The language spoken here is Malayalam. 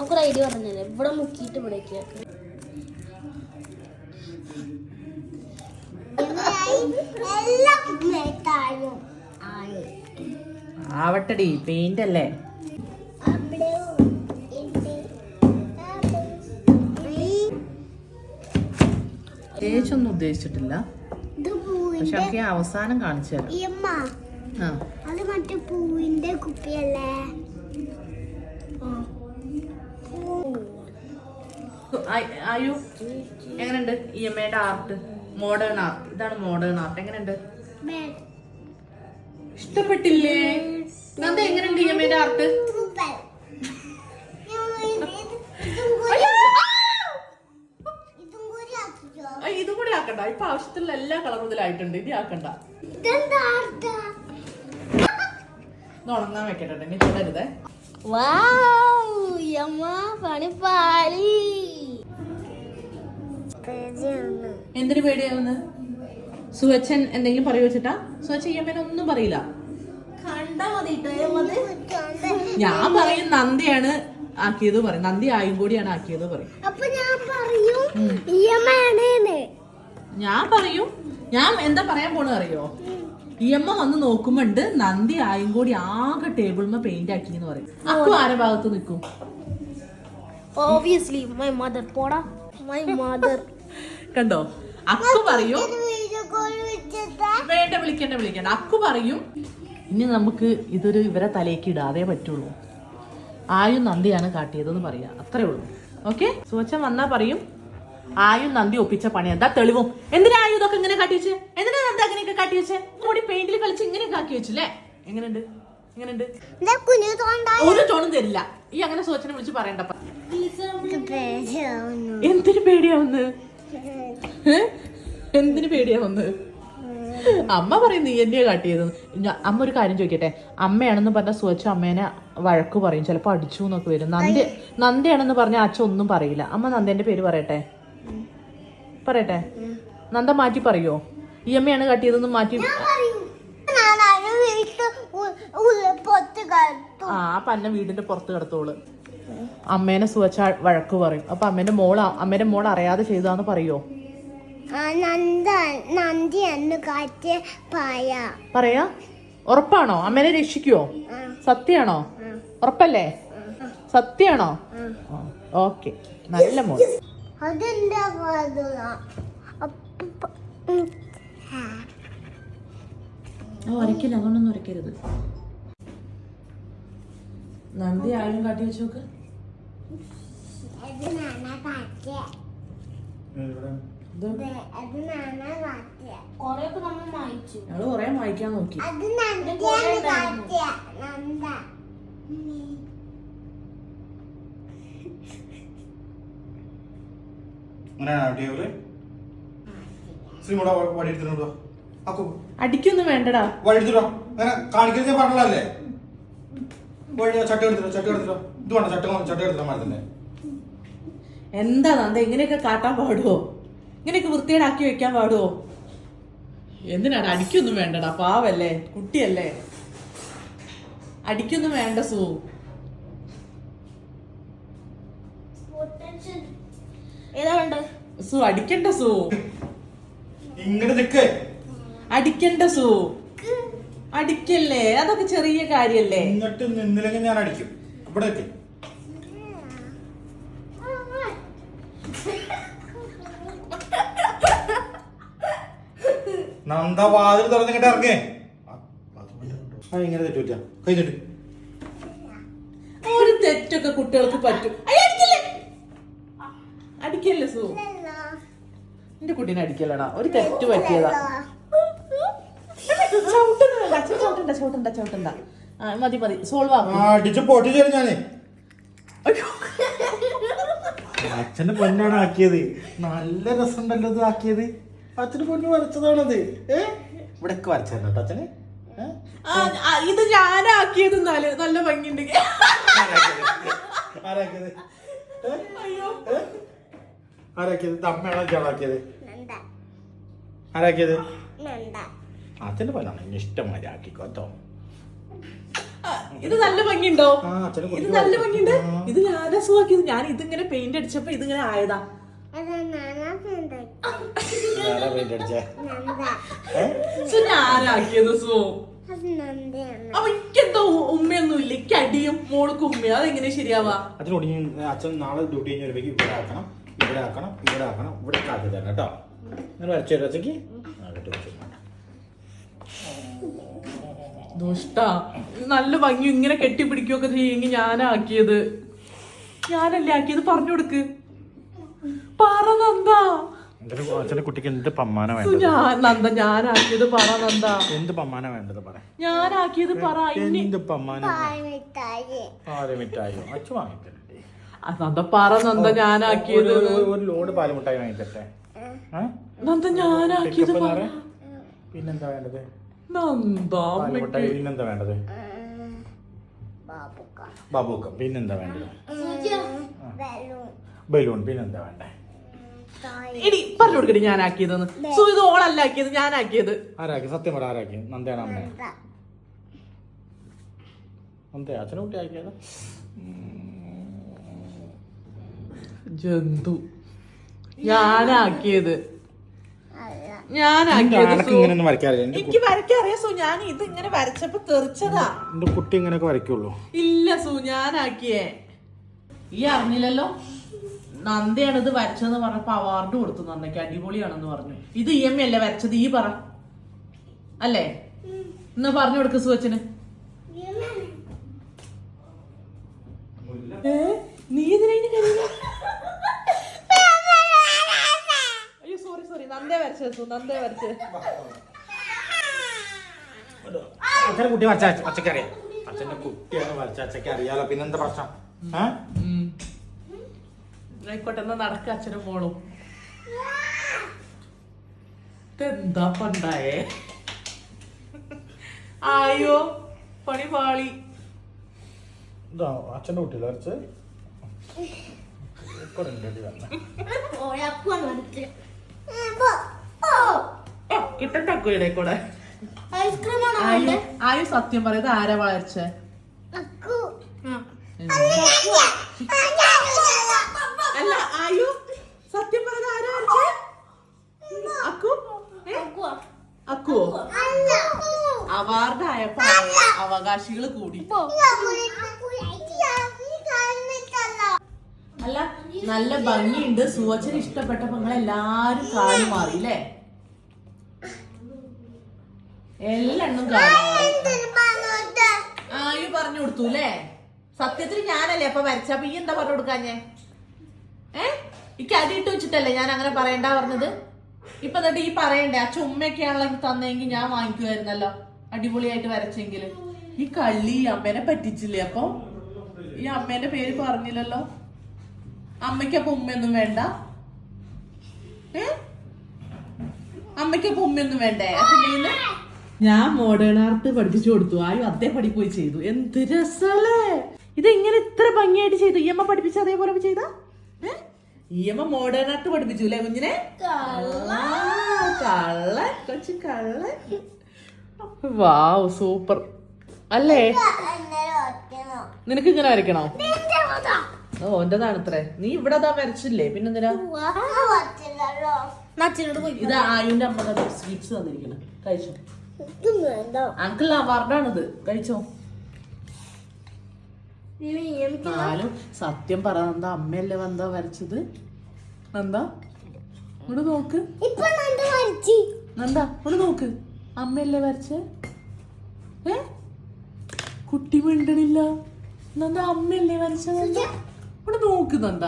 നമുക്കൊരു ഐഡിയ പറഞ്ഞല്ലേ ഇവിടെ മുക്കിയിട്ട് ഇവിടേക്ക് ആക്കാം. ആവട്ടടി പെയിന്റ് അല്ലേ? ഒന്നും ഉദ്ദേശിച്ചിട്ടില്ല. പക്ഷെ നമുക്ക് അവസാനം കാണിച്ചു തരാം. അത് മറ്റേ പൂവിന്റെ കുപ്പിയല്ലേ ആ- ആയു? എങ്ങനെയുണ്ട്? ഇ എം ഐയുടെ ആർട്ട് മോഡേൺ ആർട്ട് ഇതാണ് മോഡേൺ ആർട്ട് എങ്ങനെയുണ്ട്? ഇഷ്ടപ്പെട്ടില്ലേ? നന്ദ എങ്ങനെയുണ്ട് ഇ എം ആർട്ട് ഇത് കൂടി ആക്കണ്ട. ഇപ്പൊ ആവശ്യത്തിലുള്ള എല്ലാ കളറും ഇതിലായിട്ടുണ്ട് ഇനി ആക്കണ്ട. ഉണങ്ങാൻ വെക്കട്ടെ. ഇനി തുടരുതേ വാ പണി പാളി. എന്തിനു പേടിയാവുന്ന? സുവച്ചൻ എന്തെങ്കിലും പറയൂ വെച്ചിട്ടാ സുവച്ചൻ ഇ എം ഒന്നും പറയില്ല. ഞാൻ പറയും നന്ദിയാണ് ആക്കിയത് പറയും. നന്ദി ആയും കൂടിയാണ് ആക്കിയത് പറയും. അപ്പൊ ഞാൻ പറയും ഈ ഞാൻ പറയും. ഞാൻ എന്താ പറയാൻ പോണെന്ന് അറിയോ? ഈ അമ്മ വന്ന് നോക്കുമ്പോണ്ട് നന്ദി ആയും കൂടി ആകെ ടേബിൾമ പെയിന്റ് ആക്കി എന്ന് പറയും. അക്കു ആരെ ഭാഗത്ത് നിൽക്കും? ഓബിയസ്ലി മൈ മദർ പോടാ. മൈ മദർ കണ്ടോ? അക്കു പറയും വേണ്ട വിളിക്കണ്ട വിളിക്കണ്ട. അക്കു പറയും ഇനി നമുക്ക് ഇതൊരു ഇവരെ തലേക്ക് ഇടാതെ പറ്റുള്ളൂ. ആയും നന്ദിയാണ് കാട്ടിയതെന്ന് പറയാ. അത്രേ ഉള്ളൂ. ഓക്കെ സുവച്ചൻ വന്നാ പറയും ആയും നന്ദി ഒപ്പിച്ച പണി എന്താ തെളിവും? എന്തിനാ ആയു ഇതൊക്കെ ഇങ്ങനെ കാട്ടി വെച്ചേ എന്തിനാ നന്ദി അങ്ങനെയൊക്കെ കാട്ടി വെച്ചേ കൂടി പെയിന്റിൽ കളിച്ച് ഇങ്ങനെയൊക്കെ ആക്കി വെച്ചില്ലേ എങ്ങനെയുണ്ട്? എങ്ങനെയുണ്ട്? ഒരു ടോണും തരില്ല. ഈ അങ്ങനെ സുവച്ചനെ വിളിച്ച് പറയണ്ടപ്പ എന്തിനു പേടിയാവുന്നത് വന്ന് എന്തിനു പേടിയാവുന്നത് അമ്മ പറയും നീ എന്നെയാ കാട്ടിയത്? അമ്മ ഒരു കാര്യം ചോദിക്കട്ടെ? അമ്മയാണെന്ന് പറഞ്ഞ സുവച്ച അമ്മേനെ വഴക്ക് പറയും. ചിലപ്പോ അടിച്ചു എന്നൊക്കെ വരും. നന്ദി നന്ദിയാണെന്ന് പറഞ്ഞ അച്ഛൻ ഒന്നും പറയില്ല. അമ്മ നന്ദേന്റെ പേര് പറയട്ടെ? പറയട്ടെ? നന്ദ മാറ്റി പറയോ? ഈ അമ്മയാണ് കാട്ടിയതെന്ന് മാറ്റി ആ പന്ന വീടിന്റെ പുറത്ത് കിടത്തോൾ. അമ്മേനെ സുവച്ച വഴക്ക് പറയും. അപ്പൊ അമ്മേന്റെ മോൾ അമ്മേന്റെ മോൾ അറിയാതെ ചെയ്താന്ന് പറയോ? ആ നന്ദ എന്ന് കാറ്റ് പറയാ? ഉറപ്പാണോ? അമ്മേനെ രക്ഷിക്കുവോ സത്യാണോ ഉറപ്പല്ലേ? സത്യാണോ ഓക്കെ. നല്ല മോൾ അതെന്താ ഉരക്കില്ല അതുകൊണ്ടൊന്നും ഉരക്കരുത് നന്ദി ആരും കാട്ടി വെച്ച് ഞങ്ങൾ കൊറേ വായിക്കാൻ നോക്കി. അടിക്കൊന്നും വേണ്ടടാ. വഴി കാണിക്കാൻ അങ്ങനെ ചട്ട എടുത്തിട്ടോ ചട്ട എടുത്തിട്ടോ ഇത് വേണ്ട ചട്ട ചട്ട എടുത്തിട്ടോ മാറി തന്നെ എന്താ നന്ദ ഇങ്ങനെയൊക്കെ കാട്ടാൻ പാടുവോ? ഇങ്ങനെയൊക്കെ വൃത്തികേടാക്കി വെക്കാൻ പാടുവോ? എന്തിനാണ് അടിക്കൊന്നും വേണ്ടടാ പാവല്ലേ കുട്ടിയല്ലേ. അടിക്കൊന്നും വേണ്ട സൂ. ഏതാ വേണ്ട? സു അടിക്കണ്ട സു. ഇങ്ങോട്ട് നിക്ക്. അടിക്കണ്ട സു. അടിക്കല്ലേ? അതൊക്കെ ചെറിയ കാര്യല്ലേ? എന്നിട്ട് നിന്നില്ലെങ്കിൽ ഞാൻ അടിക്കും. ഇവിടെ നിക്ക് നന്ദ വാതിൽ തുറന്നിങ്ങോട്ട് ഇറങ്ങേ. ആ ഇങ്ങനെ തെറ്റൂല കൈ തെറ്റു ഒരു തെറ്റൊക്കെ കുട്ടികൾക്ക് പറ്റും. അയ്യ, അടിക്കല്ലേ? അടിക്കല്ലേ സു? എന്റെ കുട്ടീനെ അടിക്കല്ലടാ. ഒരു തെറ്റ് പറ്റിയതാ. ചവിട്ടുന്ന ചവിട്ടണ്ട ചവിട്ടണ്ട ചവിട്ടണ്ട ആ, മതി മതി. സോൾവ് ആക്കും ആ അടിച്ച് പൊട്ടിച്ചു ഞാനേ. അച്ഛന്റെ പൊന്നാണ് ആക്കിയത്. നല്ല രസമുണ്ടല്ലോ ഇത് ആക്കിയത്. അച്ഛന് പൊന്ന് വരച്ചതാണത്. ഏ? ഇവിടെ കേട്ടോ അച്ഛന്. ഏ? ആ, ആ, ഇത് ഞാനാക്കിയത് എന്നാൽ നല്ല ഭംഗിയുണ്ട്. ആരാക്കിയത്? ഏ? അയ്യോ. ഏ? ആരാക്കിയത്? ഇത് അമ്മയാണോ ഇയാളാക്കിയത് ആരാക്കിയത്? നന്ദ. അച്ഛന്റെ പാലാണ് ഇനി ഇഷ്ടമായി ആക്കിക്കോട്ടോ ആ, ഇത് നല്ല ഭംഗിയുണ്ടോ? ഇത് നല്ല ഭംഗിയുണ്ട്? ആ. ഇത് ഞാൻ രസമാക്കിയത് ഞാൻ ഇതിങ്ങനെ പെയിന്റ് അടിച്ചപ്പോ ഇതിങ്ങനെ ആയതാ. അത് നാനാ പെയിന്റ് ആരാ പെയിന്റ് അടിച്ചേ. നന്ദ. ഏ? സോ? അപ്പൊ എനിക്കെന്തോ ഉമ്മയൊന്നും ഇല്ല. എനിക്ക് അടിയും മോൾക്ക് അതെങ്ങനെ ശരിയാവാ? അച്ഛൻ ഒടിഞ്ഞ് അച്ഛൻ നാളെ ഡ്യൂട്ടി കഴിഞ്ഞ് വരുമ്പോഴേക്ക് ഇവിടെ ആക്കണം ഇവിടെ ആക്കണം ഇവിടെ ആക്കണം ഇവിടെ കാത്തി തരണം കേട്ടോ. അങ്ങനെ വരച്ചു തരും അച്ഛക്ക് ആ കേട്ടോ വെച്ചു ദുഷ്ട നല്ല ഭംഗി. ഇങ്ങനെ കെട്ടിപ്പിടിക്കുകയൊക്കെ ചെയ്യുമെങ്കിൽ ഞാനാക്കിയത്. ഞാനല്ലേ ആക്കിയത്? പറഞ്ഞു കൊടുക്ക്. പറ നന്ദ. കുട്ടിക്ക് എന്ത് പമ്മാന വേണ്ടത്? ഞാൻ നന്ദ ഞാനാക്കിയത് പറ നന്ദ. എന്ത് പമ്മാന വേണ്ടത് പറ. ഞാനാക്കിയത് പറ. ഇനി എന്ത് പമ്മാന മിഠായി. പാൽ മിഠായോ. അച്ഛൻ വാങ്ങിത്തരട്ടെ ആ, നന്ദ പറ നന്ദ ഞാനാക്കിയത്. ഒരു- ലോഡ് പാൽ മിഠായി വാങ്ങിത്തരട്ടെ നന്ദ ഞാനാക്കിയത് പറ. പിന്നെന്താ വേണ്ടത്? പിന്നെന്താ വേണ്ടത്? ബാബുക്ക. പിന്നെന്താ വേണ്ടത്? ബലൂൺ. ബലൂൺ പിന്നെന്താ വേണ്ടേ? ഇനി പറഞ്ഞു കൊടുക്കട്ടെ ഞാനാക്കിയതെന്ന്. സോ ഇത് ഓളല്ല ആക്കിയത് ഞാനാക്കിയത്. ആരാക്കി? സത്യം പറ ആരാക്കി? നന്ദയാണ് അമ്മ. നന്ദ. നന്ദ അച്ഛനെ കുട്ടി ആക്കിയത്? ജന്തു. ഞാനാക്കിയത്. സു. ഇങ്ങനെയൊന്നും വരയ്ക്കാറില്ല? എനിക്ക് വരയ്ക്കറിയാം. സു ഞാൻ ഇത് ഇങ്ങനെ വരച്ചപ്പോ തെറിച്ചതാ. എന്റെ കുട്ടി ഇങ്ങനെയൊക്കെ വരയ്ക്കുള്ളൂ. ഇല്ല സു ഞാനാക്കിയേ. ഈ അറിഞ്ഞില്ലല്ലോ? നന്ദയാണ് ഇത് വരച്ചതെന്ന് പറഞ്ഞപ്പോ അവാർഡ് കൊടുത്തു നന്ദയ്ക്ക്. അടിപൊളിയാണെന്ന് പറഞ്ഞു. ഇത് ഇ എം അല്ലേ വരച്ചത്? ഈ പറ. അല്ലേ? ഇന്ന് പറഞ്ഞു കൊടുക്ക് സുവച്ചന്. ഏ നീ ഇതിനെ അയ്യോ സോറി സോറി നന്ദേ അച്ഛനെ കുട്ടി വരച്ച അച്ഛക്ക് അറിയാം. അച്ഛന്റെ കുട്ടിയാണ് വരച്ച അച്ഛക്ക് അറിയാലോ. പിന്നെന്താ പ്രശ്നം. ആയിക്കോട്ടെ എന്നാ നടക്ക അച്ഛനും മോളും. എന്താ പണ്ടായേ? ആയോ? പണി പാളി. അച്ഛന്റെ കുട്ടി വരച്ച്? ഓ വന്നെ കൂടെ. ആയു സത്യം പറയത് ആരാ വളർച്ചേ? അക്കു. ആ. അല്ല ആയു. സത്യം പറയുന്നത് ആരാ അക്കു. അക്കുവോ. അല്ല. അവാർഡ് ആയപ്പോ അവകാശികൾ കൂടി. അല്ല നല്ല ഭംഗിയുണ്ട്. സുവച്ചന് ഇഷ്ടപ്പെട്ടപ്പോ നിങ്ങൾ എല്ലാരും കാലു മാറി അല്ലേ എല്ലെണ്ണും ആയു പറഞ്ഞു കൊടുത്തു അല്ലേ സത്യത്തിൽ ഞാനല്ലേ അപ്പൊ വരച്ചാ? ഈ എന്താ പറഞ്ഞു കൊടുക്കാഞ്ഞേ? ഏ? ഇക്ക് അടിയിട്ട് വെച്ചിട്ടല്ലേ ഞാൻ അങ്ങനെ പറയണ്ട പറഞ്ഞത്? ഇപ്പൊ എന്നിട്ട് ഈ പറയണ്ടേ ആ ചുമ്മയൊക്കെയാണല്ലോ എനിക്ക് തന്നെങ്കിൽ ഞാൻ വാങ്ങിക്കുമായിരുന്നല്ലോ. അടിപൊളിയായിട്ട് വരച്ചെങ്കിൽ ഈ കള്ളി അമ്മേനെ പറ്റിച്ചില്ലേ അപ്പൊ? ഈ അമ്മേന്റെ പേര് പറഞ്ഞില്ലല്ലോ? അമ്മയ്ക്കപ്പൊ ഉമ്മയൊന്നും വേണ്ട. ഏ? അമ്മയ്ക്കപ്പൊ ഉമ്മയൊന്നും വേണ്ടേ? അതിലേന്ന് ഞാൻ മോഡേൺ ആർട്ട് പഠിപ്പിച്ചു കൊടുത്തു. ആയും അതേ പടി പോയി ചെയ്തു. എന്ത് രസല്ലേ ഇത് ഇങ്ങനെ ഇത്ര ഭംഗിയായിട്ട് ചെയ്തു? ഈ അമ്മ പഠിപ്പിച്ച അതേപോലെ ചെയ്ത? ഈ അമ്മ മോഡേൺ ആർട്ട് പഠിപ്പിച്ചു അല്ലേ കുഞ്ഞിനെ? കള്ള കൊച്ചു കള്ള വാവ് സൂപ്പർ. അല്ലേ? നിനക്ക് ഇങ്ങനെ വരയ്ക്കണോ? ഓ എന്റേതാണ് ഇത്രേ നീ ഇവിടെ അതാ വരച്ചില്ലേ? പിന്നെന്തിനാ? ഇത് ആയുന്റെ അമ്മ സ്വീറ്റ്സ് തന്നിരിക്കണം. കഴിച്ചോ? അങ്കിൾ അവാർഡാണിത് കഴിച്ചോ? എന്നാലും സത്യം പറ നന്ദ അമ്മയല്ലേ വന്താ വരച്ചത്? നന്ദ ഇവിടെ നോക്ക്. എന്താ നന്ദ ഇവിടെ നോക്ക്. അമ്മയല്ലേ വരച്ച്? ഏ? കുട്ടി മിണ്ടണില്ല. നന്ദ അമ്മയല്ലേ വരച്ചത്? ഇവിടെ നോക്ക് നന്ദ